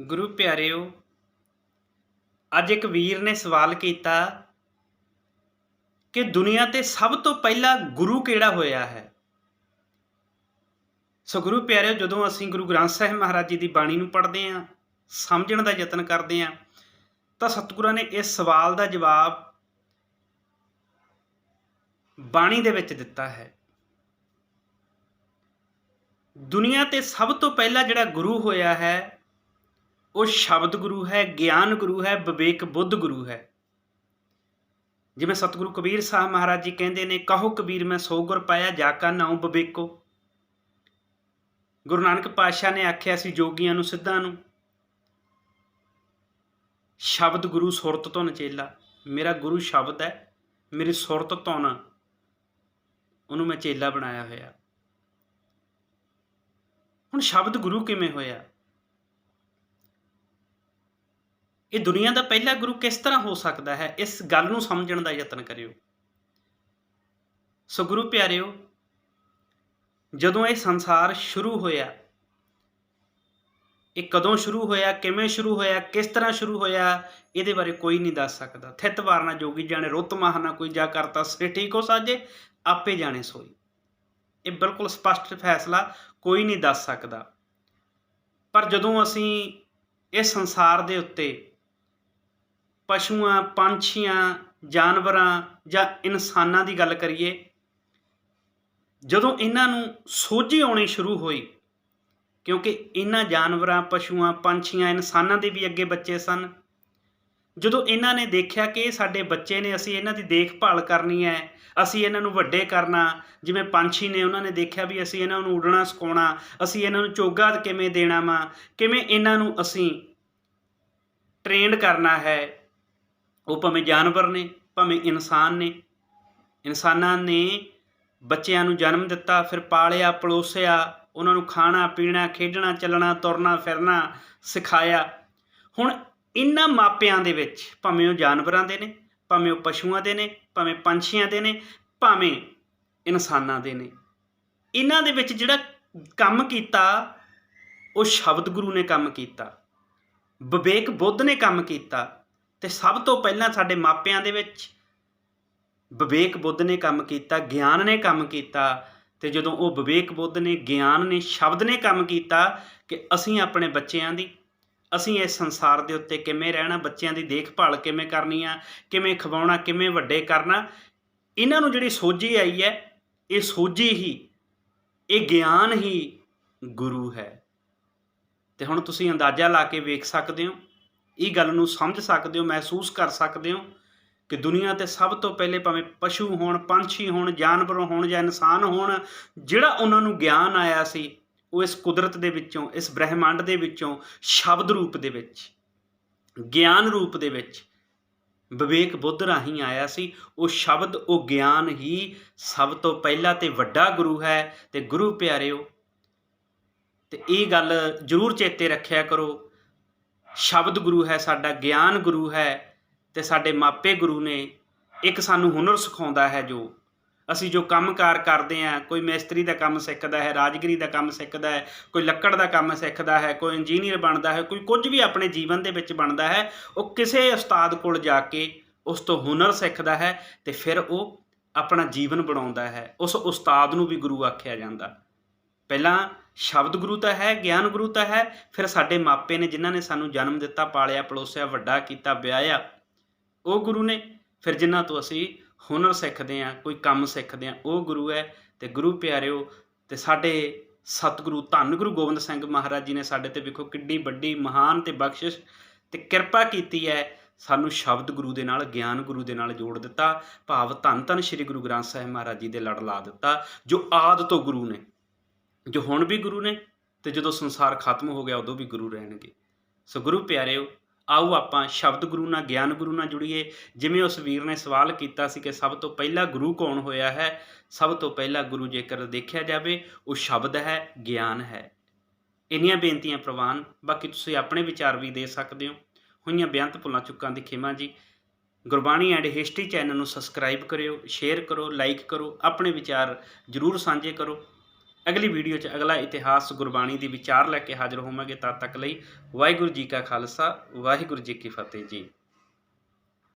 ਗੁਰੂ ਪਿਆਰਿਓ, ਅੱਜ ਇੱਕ ਵੀਰ ਨੇ ਸਵਾਲ ਕੀਤਾ ਕਿ ਦੁਨੀਆ ਤੇ ਸਭ ਤੋਂ ਪਹਿਲਾ ਗੁਰੂ ਕਿਹੜਾ ਹੋਇਆ ਹੈ? ਸੋ ਗੁਰੂ ਪਿਆਰਿਓ, ਜਦੋਂ ਅਸੀਂ ਗੁਰੂ ਗ੍ਰੰਥ ਸਾਹਿਬ ਮਹਾਰਾਜ ਜੀ ਦੀ ਬਾਣੀ ਨੂੰ ਪੜ੍ਹਦੇ ਹਾਂ, ਸਮਝਣ ਦਾ ਯਤਨ ਕਰਦੇ ਹਾਂ, ਤਾਂ ਸਤਿਗੁਰਾਂ ਨੇ ਇਸ ਸਵਾਲ ਦਾ ਜਵਾਬ ਬਾਣੀ ਦੇ ਵਿੱਚ ਦਿੱਤਾ ਹੈ। ਦੁਨੀਆ ਤੇ ਸਭ ਤੋਂ ਪਹਿਲਾ ਜਿਹੜਾ ਗੁਰੂ ਹੋਇਆ ਹੈ ਉਹ ਸ਼ਬਦ ਗੁਰੂ ਹੈ, ਗਿਆਨ ਗੁਰੂ ਹੈ, ਵਿਵੇਕ ਬੁੱਧ ਗੁਰੂ ਹੈ। ਜਿਵੇਂ ਸਤਿਗੁਰੂ ਕਬੀਰ ਸਾਹਿਬ ਮਹਾਰਾਜ ਜੀ ਕਹਿੰਦੇ ਨੇ, ਕਹੋ ਕਬੀਰ ਮੈਂ ਸੋ ਗੁਰ ਪਾਇਆ, ਜਾ ਕਾ ਨਾਉ ਵਿਵੇਕੋ। ਗੁਰੂ ਨਾਨਕ ਪਾਤਸ਼ਾਹ ਨੇ ਆਖਿਆ ਸੀ ਜੋਗੀਆਂ ਨੂੰ, ਸਿੱਧਾਂ ਨੂੰ, ਸ਼ਬਦ ਗੁਰੂ ਸੁਰਤ ਤੋਂ ਨਚੇਲਾ। ਮੇਰਾ ਗੁਰੂ ਸ਼ਬਦ ਹੈ, ਮੇਰੀ ਸੁਰਤ ਤੋਂ ਨਾ ਉਹਨੂੰ ਮੈਂ ਚੇਲਾ ਬਣਾਇਆ ਹੋਇਆ। ਹੁਣ ਸ਼ਬਦ ਗੁਰੂ ਕਿਵੇਂ ਹੋਇਆ? ਇਹ ਦੁਨੀਆ ਦਾ ਪਹਿਲਾ ਗੁਰੂ ਕਿਸ ਤਰ੍ਹਾਂ ਹੋ ਸਕਦਾ ਹੈ? ਇਸ ਗੱਲ ਨੂੰ ਸਮਝਣ ਦਾ ਯਤਨ ਕਰਿਓ। ਸੋ ਗੁਰੂ ਪਿਆਰਿਓ, ਜਦੋਂ ਇਹ ਸੰਸਾਰ ਸ਼ੁਰੂ ਹੋਇਆ, ਇਹ ਕਦੋਂ ਸ਼ੁਰੂ ਹੋਇਆ, ਕਿਵੇਂ ਸ਼ੁਰੂ ਹੋਇਆ, ਕਿਸ ਤਰ੍ਹਾਂ ਸ਼ੁਰੂ ਹੋਇਆ, ਇਹਦੇ ਬਾਰੇ ਕੋਈ ਨਹੀਂ ਦੱਸ ਸਕਦਾ। ਥਿਤ ਵਾਰਨਾ ਜੋਗੀ ਜਾਣੇ, ਰੁੱਤ ਮਾਹਨਾ ਕੋਈ ਜਾ ਕਰਤਾ ਸੇ ਠੀਕ ਹੋ ਸਾਜੇ, ਆਪੇ ਜਾਣੇ ਸੋਈ। ਇਹ ਬਿਲਕੁਲ ਸਪਸ਼ਟ ਫੈਸਲਾ ਕੋਈ ਨਹੀਂ ਦੱਸ ਸਕਦਾ। ਪਰ ਜਦੋਂ ਅਸੀਂ ਇਸ ਸੰਸਾਰ ਦੇ ਉੱਤੇ ਪਸ਼ੂਆਂ, ਪੰਛੀਆਂ, ਜਾਨਵਰਾਂ ਜਾਂ ਇਨਸਾਨਾਂ ਦੀ ਗੱਲ ਕਰੀਏ, ਜਦੋਂ ਇਹਨਾਂ ਨੂੰ ਸੋਝੀ ਆਉਣੀ ਸ਼ੁਰੂ ਹੋਈ, ਕਿਉਂਕਿ ਇਹਨਾਂ ਜਾਨਵਰਾਂ, ਪਸ਼ੂਆਂ, ਪੰਛੀਆਂ, ਇਨਸਾਨਾਂ ਦੇ ਵੀ ਅੱਗੇ ਬੱਚੇ ਸਨ, ਜਦੋਂ ਇਹਨਾਂ ਨੇ ਦੇਖਿਆ ਕਿ ਇਹ ਸਾਡੇ ਬੱਚੇ ਨੇ, ਅਸੀਂ ਇਹਨਾਂ ਦੀ ਦੇਖਭਾਲ ਕਰਨੀ ਹੈ, ਅਸੀਂ ਇਹਨਾਂ ਨੂੰ ਵੱਡੇ ਕਰਨਾ, ਜਿਵੇਂ ਪੰਛੀ ਨੇ ਉਹਨਾਂ ਨੇ ਦੇਖਿਆ ਵੀ ਅਸੀਂ ਇਹਨਾਂ ਨੂੰ ਉਡਣਾ ਸਿਖਾਉਣਾ ਅਸੀਂ ਇਹਨਾਂ ਨੂੰ ਚੋਗਾ ਕਿਵੇਂ ਦੇਣਾ ਵਾ, ਕਿਵੇਂ ਇਹਨਾਂ ਨੂੰ ਅਸੀਂ ਟ੍ਰੇਨਡ ਕਰਨਾ ਹੈ ਉਹ ਭਾਵੇਂ ਜਾਨਵਰ ਨੇ, ਭਾਵੇਂ ਇਨਸਾਨ ਨੇ। ਇਨਸਾਨਾਂ ਨੇ ਬੱਚਿਆਂ ਨੂੰ ਜਨਮ ਦਿੱਤਾ, ਫਿਰ ਪਾਲਿਆ, ਪਲੋਸਿਆ, ਉਹਨਾਂ ਨੂੰ ਖਾਣਾ, ਪੀਣਾ, ਖੇਡਣਾ, ਚੱਲਣਾ, ਤੁਰਨਾ, ਫਿਰਨਾ, ਸਿਖਾਇਆ। ਹੁਣ ਇਹਨਾਂ ਮਾਪਿਆਂ ਦੇ ਵਿੱਚ ਭਾਵੇਂ ਉਹ ਜਾਨਵਰਾਂ ਦੇ ਨੇ, ਭਾਵੇਂ ਉਹ ਪਸ਼ੂਆਂ ਦੇ ਨੇ, ਭਾਵੇਂ ਪੰਛੀਆਂ ਦੇ ਨੇ, ਭਾਵੇਂ ਇਨਸਾਨਾਂ ਦੇ ਨੇ। ਇਹਨਾਂ ਦੇ ਵਿੱਚ ਜਿਹੜਾ ਕੰਮ ਕੀਤਾ, ਉਹ ਸ਼ਬਦ ਗੁਰੂ ਨੇ ਕੰਮ ਕੀਤਾ। ਵਿਵੇਕ ਬੁੱਧ ਨੇ ਕੰਮ ਕੀਤਾ। ਤੇ ਸਭ ਤੋਂ ਪਹਿਲਾਂ ਸਾਡੇ ਮਾਪਿਆਂ ਦੇ ਵਿੱਚ ਵਿਵੇਕ ਬੁੱਧ ਨੇ ਕੰਮ ਕੀਤਾ, ਗਿਆਨ ਨੇ ਕੰਮ ਕੀਤਾ ਤੇ ਜਦੋਂ ਉਹ ਵਿਵੇਕ ਬੁੱਧ ਨੇ, ਗਿਆਨ ਨੇ, ਸ਼ਬਦ ਨੇ ਕੰਮ ਕੀਤਾ ਕਿ ਅਸੀਂ ਆਪਣੇ ਬੱਚਿਆਂ ਦੀ, ਅਸੀਂ ਇਸ ਸੰਸਾਰ ਦੇ ਉੱਤੇ ਕਿਵੇਂ ਰਹਿਣਾ, ਬੱਚਿਆਂ ਦੀ ਦੇਖਭਾਲ ਕਿਵੇਂ ਕਰਨੀ ਆ, ਕਿਵੇਂ ਖਵਾਉਣਾ, ਕਿਵੇਂ ਵੱਡੇ ਕਰਨਾ, ਇਹਨਾਂ ਨੂੰ ਜਿਹੜੀ ਸੋਝੀ ਆਈ ਹੈ, ਇਹ ਸੋਝੀ ਹੀ, ਇਹ ਗਿਆਨ ਹੀ ਗੁਰੂ ਹੈ। ਤੇ ਹੁਣ ਤੁਸੀਂ ਅੰਦਾਜ਼ਾ ਲਾ ਕੇ ਵੇਖ ਸਕਦੇ ਹੋ ਇਹ ਗੱਲ ਨੂੰ ਸਮਝ ਸਕਦੇ ਹੋ, ਮਹਿਸੂਸ ਕਰ ਸਕਦੇ ਹੋ ਕਿ ਦੁਨੀਆ ਤੇ ਸਭ ਤੋਂ ਪਹਿਲੇ ਭਾਵੇਂ ਪਸ਼ੂ ਹੋਣ, ਪੰਛੀ ਹੋਣ, ਜਾਨਵਰ ਹੋਣ ਜਾਂ ਇਨਸਾਨ ਹੋਣ, ਜਿਹੜਾ ਉਹਨਾਂ ਨੂੰ ਗਿਆਨ ਆਇਆ ਸੀ, ਉਹ ਇਸ ਕੁਦਰਤ ਦੇ ਵਿੱਚੋਂ, ਇਸ ਬ੍ਰਹਿਮੰਡ ਦੇ ਵਿੱਚੋਂ, ਸ਼ਬਦ ਰੂਪ ਦੇ ਵਿੱਚ, ਗਿਆਨ ਰੂਪ ਦੇ ਵਿੱਚ ਵਿਵੇਕ ਬੁੱਧ ਰਾਹੀਂ ਆਇਆ ਸੀ। ਉਹ ਸ਼ਬਦ, ਉਹ ਗਿਆਨ ਹੀ ਸਭ ਤੋਂ ਪਹਿਲਾ ਤੇ ਵੱਡਾ ਗੁਰੂ ਹੈ ਤੇ ਗੁਰੂ ਪਿਆਰਿਓ, ਤੇ ਇਹ ਗੱਲ ਜ਼ਰੂਰ ਚੇਤੇ ਰੱਖਿਆ ਕਰੋ ਸ਼ਬਦ ਗੁਰੂ ਹੈ, ਸਾਡਾ ਗਿਆਨ ਗੁਰੂ ਹੈ ਤੇ ਸਾਡੇ ਮਾਪੇ ਗੁਰੂ ਨੇ ਇੱਕ ਸਾਨੂੰ ਹੁਨਰ ਸਿਖਾਉਂਦਾ ਹੈ ਜੋ ਅਸੀਂ ਜੋ ਕੰਮਕਾਰ ਕਰਦੇ ਆਂ ਕੋਈ ਮਿਸਤਰੀ ਦਾ ਕੰਮ ਸਿੱਖਦਾ ਹੈ, ਰਾਜਗਰੀ ਦਾ ਕੰਮ ਸਿੱਖਦਾ ਹੈ, ਕੋਈ ਲੱਕੜ ਦਾ ਕੰਮ ਸਿੱਖਦਾ ਹੈ, ਕੋਈ ਇੰਜੀਨੀਅਰ ਬਣਦਾ ਹੈ, ਕੋਈ ਕੁਝ ਵੀ ਆਪਣੇ ਜੀਵਨ ਦੇ ਵਿੱਚ ਬਣਦਾ ਹੈ, ਉਹ ਕਿਸੇ ਉਸਤਾਦ ਕੋਲ ਜਾ ਕੇ ਉਸ ਤੋਂ ਹੁਨਰ ਸਿੱਖਦਾ ਹੈ ਤੇ ਫਿਰ ਉਹ ਆਪਣਾ ਜੀਵਨ ਬਣਾਉਂਦਾ ਹੈ। ਉਸ ਉਸਤਾਦ ਨੂੰ ਵੀ ਗੁਰੂ ਆਖਿਆ ਜਾਂਦਾ। ਪਹਿਲਾਂ ਸ਼ਬਦ ਗੁਰੂ ਤਾਂ ਹੈ, ਗਿਆਨ ਗੁਰੂ ਤਾਂ ਹੈ, ਫਿਰ ਸਾਡੇ ਮਾਪੇ ਨੇ ਜਿਨ੍ਹਾਂ ਨੇ ਸਾਨੂੰ ਜਨਮ ਦਿੱਤਾ, ਪਾਲਿਆ, ਪਲੋਸਿਆ, ਵੱਡਾ ਕੀਤਾ, ਵਿਆਹਿਆ, ਉਹ ਗੁਰੂ ਨੇ। ਫਿਰ ਜਿਨ੍ਹਾਂ ਤੋਂ ਅਸੀਂ ਹੁਨਰ ਸਿੱਖਦੇ ਆ ਕੋਈ ਕੰਮ ਸਿੱਖਦੇ ਆ ਉਹ ਗੁਰੂ ਹੈ। ਤੇ ਗੁਰੂ ਪਿਆਰਿਓ, ਤੇ ਸਾਡੇ ਸਤਿਗੁਰੂ ਧੰਨ ਗੁਰੂ ਗੋਬਿੰਦ ਸਿੰਘ ਮਹਾਰਾਜ ਜੀ ਨੇ ਸਾਡੇ ਤੇ ਵੇਖੋ ਕਿੱਡੀ ਵੱਡੀ, ਮਹਾਨ ਤੇ ਬਖਸ਼ਿਸ਼ ਤੇ ਕਿਰਪਾ ਕੀਤੀ ਹੈ। ਸਾਨੂੰ ਸ਼ਬਦ ਗੁਰੂ ਦੇ ਨਾਲ, ਗਿਆਨ ਗੁਰੂ ਦੇ ਨਾਲ ਜੋੜ ਦਿੱਤਾ। ਭਾਵ ਧੰਨ ਧੰਨ ਸ੍ਰੀ ਗੁਰੂ ਗ੍ਰੰਥ ਸਾਹਿਬ ਮਹਾਰਾਜ ਜੀ ਦੇ ਲੜ ਲਾ ਦਿੱਤਾ, ਜੋ ਆਦ ਤੋਂ ਗੁਰੂ ਨੇ। ਜੋ ਹੁਣ ਵੀ ਗੁਰੂ ਨੇ ਤੇ ਜਦੋਂ ਸੰਸਾਰ ਖਤਮ ਹੋ ਗਿਆ ਉਦੋਂ ਵੀ ਗੁਰੂ ਰਹਿਣਗੇ। ਸੋ ਗੁਰੂ ਪਿਆਰਿਓ, ਆਓ ਆਪਾਂ ਸ਼ਬਦ ਗੁਰੂ ਨਾਲ, ਗਿਆਨ ਗੁਰੂ ਨਾਲ ਜੁੜੀਏ। ਜਿਵੇਂ ਉਸ ਵੀਰ ਨੇ ਸਵਾਲ ਕੀਤਾ ਸੀ ਕਿ ਸਭ ਤੋਂ ਪਹਿਲਾ ਗੁਰੂ ਕੌਣ ਹੋਇਆ ਹੈ, ਸਭ ਤੋਂ ਪਹਿਲਾ ਗੁਰੂ ਜੇਕਰ ਦੇਖਿਆ ਜਾਵੇ, ਉਹ ਸ਼ਬਦ ਹੈ, ਗਿਆਨ ਹੈ। ਇੰਨੀਆਂ ਬੇਨਤੀਆਂ ਪ੍ਰਵਾਨ, ਬਾਕੀ ਤੁਸੀਂ ਆਪਣੇ ਵਿਚਾਰ ਵੀ ਦੇ ਸਕਦੇ ਹੋ। ਹੋਈਆਂ ਬੇਅੰਤ ਭੁੱਲਾਂ ਚੁੱਕਾਂ ਦੀ ਖਿਮਾ ਜੀ। ਗੁਰਬਾਣੀ ਐਂਡ ਹਿਸਟਰੀ ਚੈਨਲ ਨੂੰ ਸਬਸਕ੍ਰਾਈਬ ਕਰਿਓ, ਸ਼ੇਅਰ ਕਰੋ, ਲਾਈਕ ਕਰੋ, ਆਪਣੇ ਵਿਚਾਰ ਜਰੂਰ ਸਾਂਝੇ ਕਰੋ। ਅਗਲੀ ਵੀਡੀਓ 'ਚ ਅਗਲਾ ਇਤਿਹਾਸ ਗੁਰਬਾਣੀ ਦੀ ਵਿਚਾਰ ਲੈ ਕੇ ਹਾਜ਼ਰ ਹੋਵਾਂਗੇ। ਤਦ ਤੱਕ ਲਈ ਵਾਹਿਗੁਰੂ ਜੀ ਕਾ ਖਾਲਸਾ, ਵਾਹਿਗੁਰੂ ਜੀ ਕੀ ਫਤਿਹ ਜੀ।